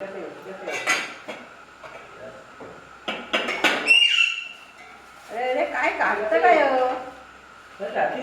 अरे अरे काय काढतं काय हो? गणपती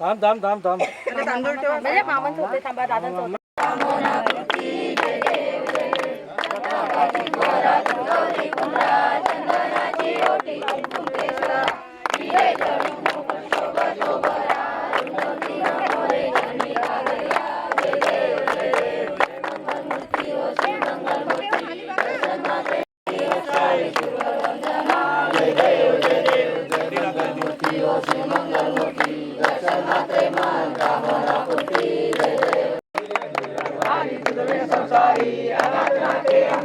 थांब थांब थांब थांब.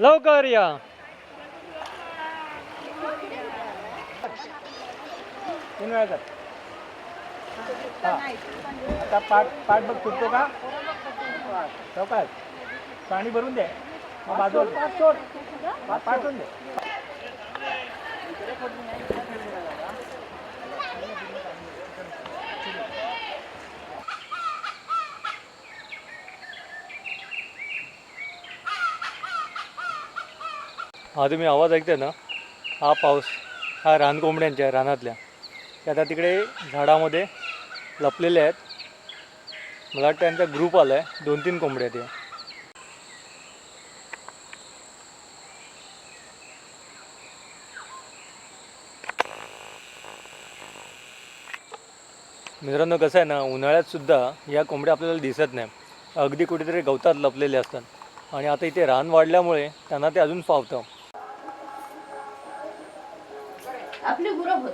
लवकर या. तीन वेळा कर. हा. आता पाठ पाठ बघ तुटतो का? चौकात पाणी भरून दे. मग बाजूला. पाठ पाठवून दे. हा तुम्ही आवाज ऐकताय ना हा पाऊस हा रानकोंबड्यांच्या आहे रानातल्या. ते आता तिकडे झाडामध्ये लपलेले आहेत. मला वाटतं त्यांचा ग्रुप आला आहे दोन तीन कोंबड्या आहेत या. मित्रांनो कसं आहे ना उन्हाळ्यातसुद्धा या कोंबड्या आपल्याला दिसत नाही. अगदी कुठेतरी गवतात लपलेले असतात. आणि आता इथे रान वाढल्यामुळे त्यांना ते अजून फावतं.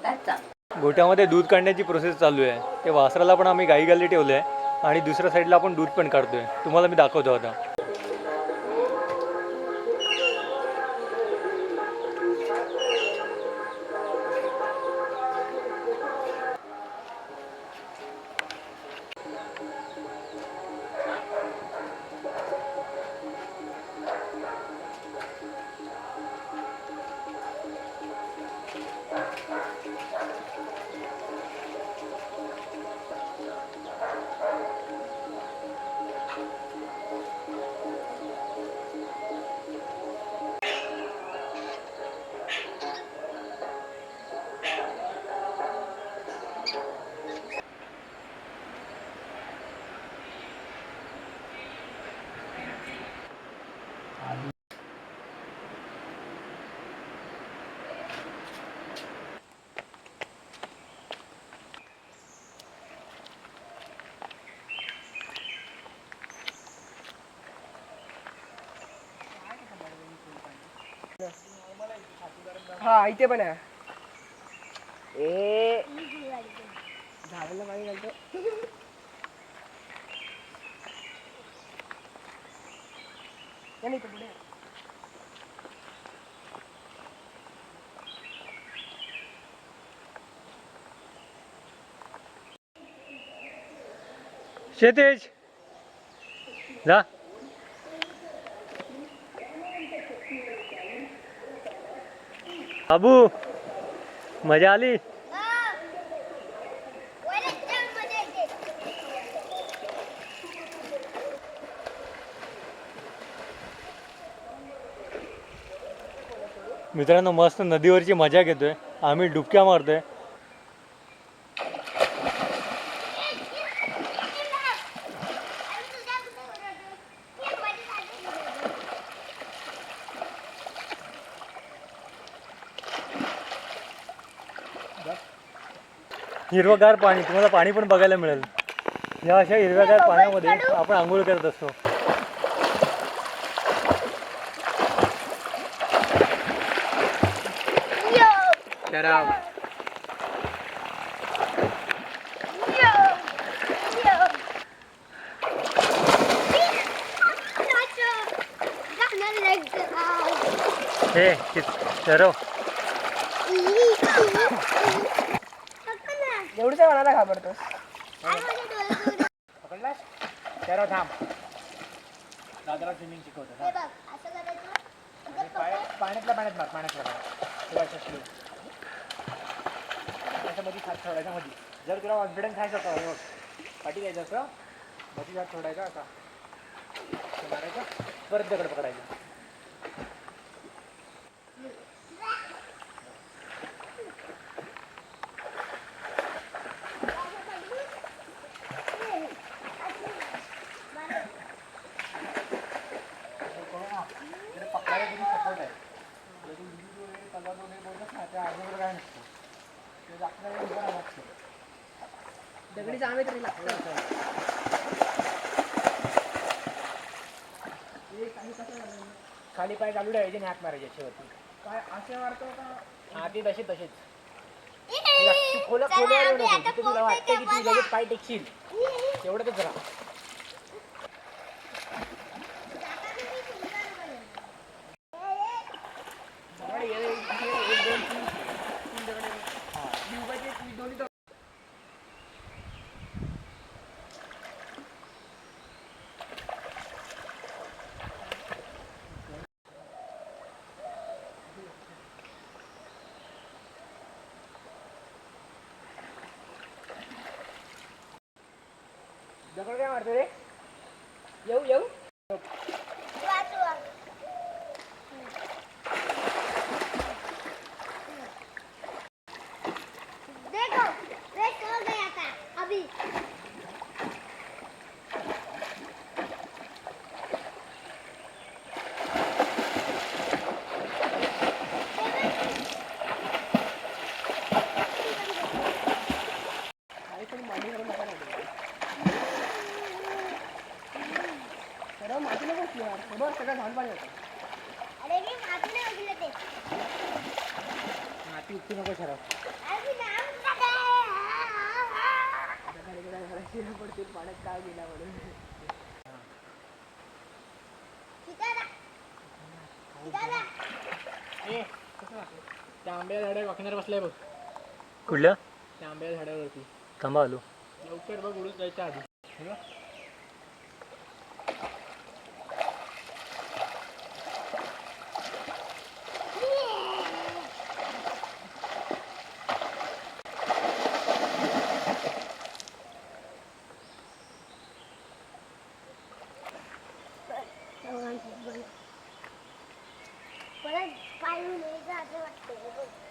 होतात. गोठ्यामध्ये दूध काढण्याची प्रोसेस चालू आहे. ते वासराला पण आम्ही गाई गाली ठेवलं आहे आणि दुसऱ्या साईडला आपण दूध पण काढतोय. तुम्हाला मी दाखवतो आता. इथे पण आहे. ए. झाडाला पाणी घालतो. पुढे. शेतेज जा. बाबू मजा आली? मित्रांनो मस्त नदीवरची मजा घेतोय. आम्ही डुबक्या मारतोय. हिरवगार पाणी तुम्हाला पाणी पण बघायला मिळेल. या अशा हिरव्यागार पाण्यामध्ये आपण आंघोळ करत असतो. हे ठरव एवढीच मनाला घाबरतोस. पकडलास? थांब. दादाला स्विमिंग शिकवतो थांब. आणि पाय- पाण्यातल्या पाण्यात मार पाण्यातल्या पाण्यात. त्याच्यामध्ये हात मध्ये जर तुला कॉन्फिडन्स आहे स्वतः बघ. पाठी द्यायचं असं मध्ये हात सोडायचा असा असं मारायचं. परत दगड पकडायचं तिकडे पकडायला किती सपोर्ट आहे जर तू ना त्या काय नसतं ते आपल्याला लागतं दगडी जामे तरी लागतं. खाली पाय चालू ठेवायचे हात मारायचे शेवटी. काय असे मारतो का? हा ते तसे तसेच. खोल जिथे तुला वाटतं की तू लगेच पाय टेकशील. तेवढंच राहा दगड काय मारतो रे येऊ येऊ देखो सरळ मातीला बसली यार बरोबर सगळं घाण पाणी होतं अरे मी माती नाही उचलत आहे. माती उपटू नको अरे. आता घरी मला शिव्या पडतील पाण्यात काय गेला म्हणून ठिकाणा. ठिकाणा. ए कसं वाटलं? त्या आंब्या झाडावर वाकणार बसलाय बघ कुठल्या त्या आंब्या झाडावरती थांबा आलो लवकर बघ उडून जायच्या आधी हे बघ. Eu não ligo.